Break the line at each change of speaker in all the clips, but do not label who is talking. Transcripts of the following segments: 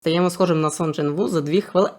Стаємо схожим на Сон Джен Ву за дві хвилини.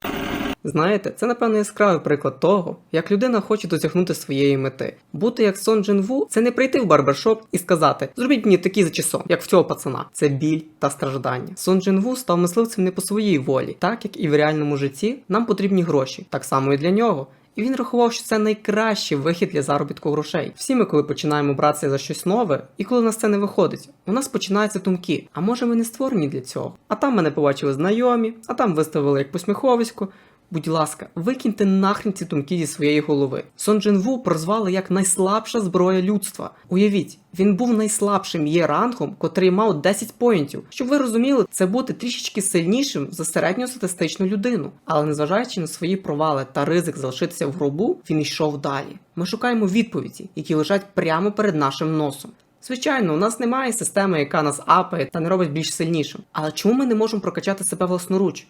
Знаєте, це напевно яскравий приклад того, як людина хоче досягнути своєї мети. Бути як Сон Джин Ву це не прийти в барбершоп і сказати зробіть мені такий часом, як в цього пацана. Це біль та страждання. Сон Джин Ву став мисливцем не по своїй волі, так як і в реальному житті нам потрібні гроші, так само і для нього. І він рахував, що це найкращий вихід для заробітку грошей. Всі ми, коли починаємо братися за щось нове, і коли нас це не виходить, у нас починаються думки. А може ми не створені для цього? А там мене побачили знайомі, а там виставили як посміховисько. Будь ласка, викиньте нахрен ці думки зі своєї голови. Сон Джин Ву прозвали як найслабша зброя людства. Уявіть, він був найслабшим є рангом, котрий мав 10 поінтів. Щоб ви розуміли, це бути трішечки сильнішим за середньостатистичну людину. Але незважаючи на свої провали та ризик залишитися в гробу, він йшов далі. Ми шукаємо відповіді, які лежать прямо перед нашим носом. Звичайно, у нас немає системи, яка нас апає та не робить більш сильнішим. Але чому ми не можемо прокачати себе власноруч?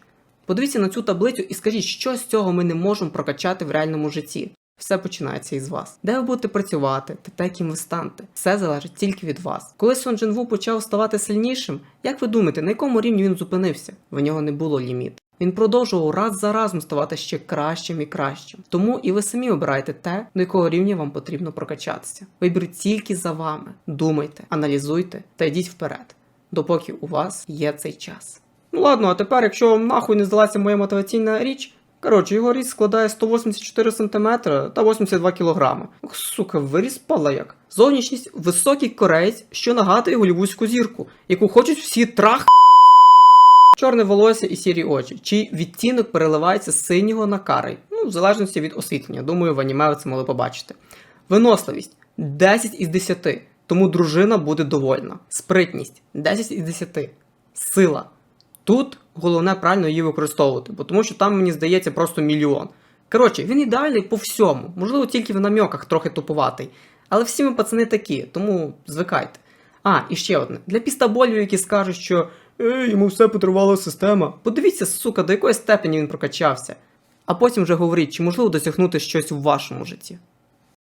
Подивіться на цю таблицю і скажіть, що з цього ми не можемо прокачати в реальному житті. Все починається із вас. Де ви будете працювати та ким ви станете. Все залежить тільки від вас. Коли Сон Джин Ву почав ставати сильнішим, як ви думаєте, на якому рівні він зупинився? В нього не було ліміт. Він продовжував раз за разом ставати ще кращим і кращим. Тому і ви самі обираєте те, до якого рівня вам потрібно прокачатися. Вибір тільки за вами. Думайте, аналізуйте та йдіть вперед, допоки у вас є цей час. Ну ладно, а тепер, якщо вам нахуй не здалася моя мотиваційна річ, коротше, його ріст складає 184 см та 82 кг. Ох, сука, виріс палаяк. Зовнішність високий кореєць, що нагадує голівудську зірку, яку хочуть всі трах. Чорне волосся і сірі очі, чий відтінок переливається з синього на карий, ну, в залежності від освітлення. Думаю, в аніме ви це могли побачити. Виносливість 10 із 10, тому дружина буде довольна. Спритність 10 із 10. Сила. Тут головне правильно її використовувати, бо тому що там, мені здається, просто мільйон. Коротше, він ідеальний по всьому. Можливо, тільки в намьоках трохи тупуватий. Але всі ми пацани такі, тому звикайте. А, і ще одне. Для пістаболів, які скажуть, що Ей, йому все подарувала система. Подивіться, сука, до якої степені він прокачався. А потім вже говоріть, чи можливо досягнути щось у вашому житті.